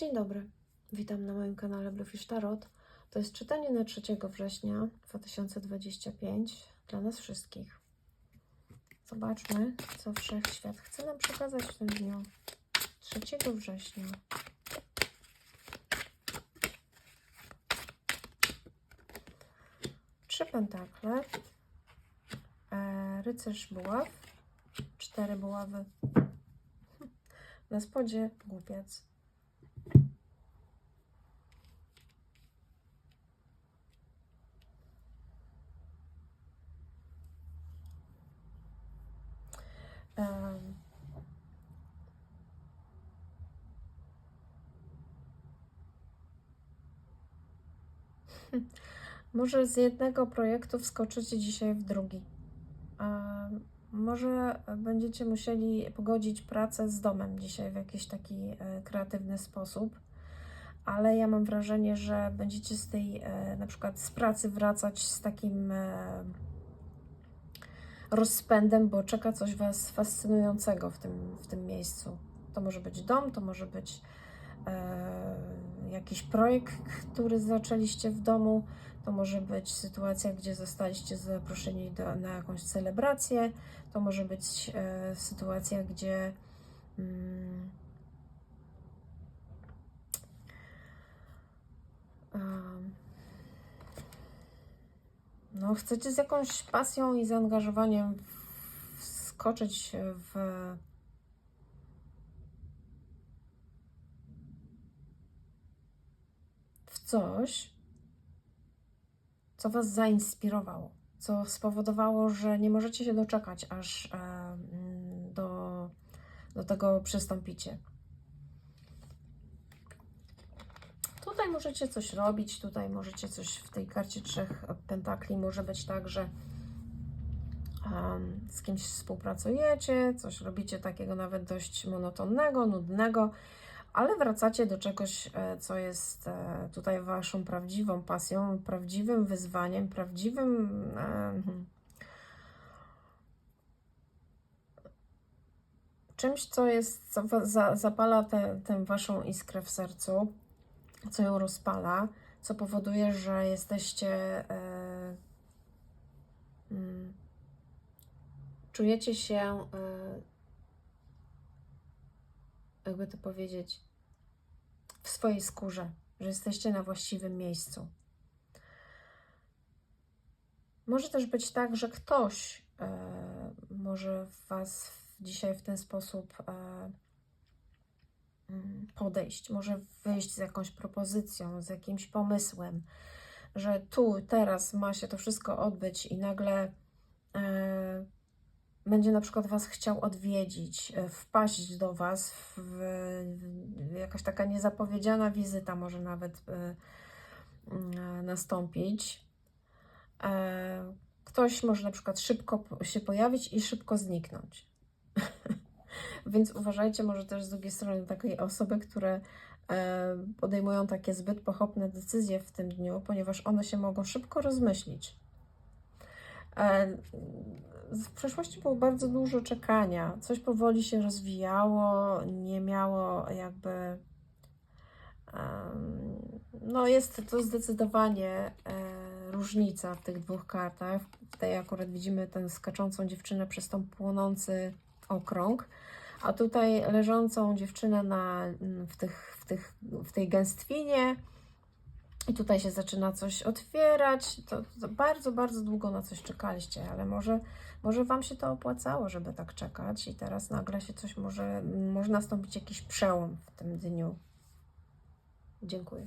Dzień dobry, witam na moim kanale Bluefish Tarot. To jest czytanie na 3 września 2025 dla nas wszystkich. Zobaczmy, co Wszechświat chce nam przekazać w tym dniu 3 września. Trzy pentakle, e, rycerz buław, cztery buławy, na spodzie głupiec. Może z jednego projektu wskoczycie dzisiaj w drugi. Może będziecie musieli pogodzić pracę z domem dzisiaj w jakiś taki e, kreatywny sposób, ale ja mam wrażenie, że będziecie z tej e, na przykład z pracy wracać z takim e, rozpędem, bo czeka coś Was fascynującego w tym, w tym miejscu. To może być dom, to może być jakiś projekt, który zaczęliście w domu, to może być sytuacja, gdzie zostaliście zaproszeni do, na jakąś celebrację, to może być e, sytuacja, gdzie mm, em, no, chcecie z jakąś pasją i zaangażowaniem wskoczyć w coś, co Was zainspirowało, co spowodowało, że nie możecie się doczekać, aż do, do tego przystąpicie. Tutaj możecie coś robić, tutaj możecie coś w tej karcie trzech pentakli może być tak, że em, z kimś współpracujecie, coś robicie takiego nawet dość monotonnego, nudnego, ale wracacie do czegoś, e, co jest e, tutaj waszą prawdziwą pasją, prawdziwym wyzwaniem, prawdziwym e, hmm, czymś, co jest, co zapala tę tę waszą iskrę w sercu, co ją rozpala, co powoduje, że jesteście mm, czujecie się jakby to powiedzieć w swojej skórze, że jesteście na właściwym miejscu. Może też być tak, że ktoś e, może Was dzisiaj w ten sposób e, mm, podejść, może wyjść z jakąś propozycją, z jakimś pomysłem, że tu, teraz ma się to wszystko odbyć i nagle e, będzie na przykład Was chciał odwiedzić, e, wpaść do Was, w, w, jakaś taka niezapowiedziana wizyta może nawet mm, nastąpić. E, Ktoś może na przykład szybko się pojawić i szybko zniknąć. Więc uważajcie może też z drugiej strony takiej osoby, które podejmują takie zbyt pochopne decyzje w tym dniu, ponieważ one się mogą szybko rozmyślić. E, W przeszłości było bardzo dużo czekania. Coś powoli się rozwijało, nie miało jakby. No, jest to zdecydowanie e, różnica w tych dwóch kartach. Tej akurat widzimy tę skaczącą dziewczynę przez tą płonący okrąg, a tutaj leżącą dziewczynę na, w, tych, w, tych, w tej gęstwinie. I tutaj się zaczyna coś otwierać. To, to bardzo, bardzo długo na coś czekaliście, ale może, może Wam się to opłacało, żeby tak czekać, i teraz nagle się coś może, może nastąpić jakiś przełom w tym dniu. Dziękuję.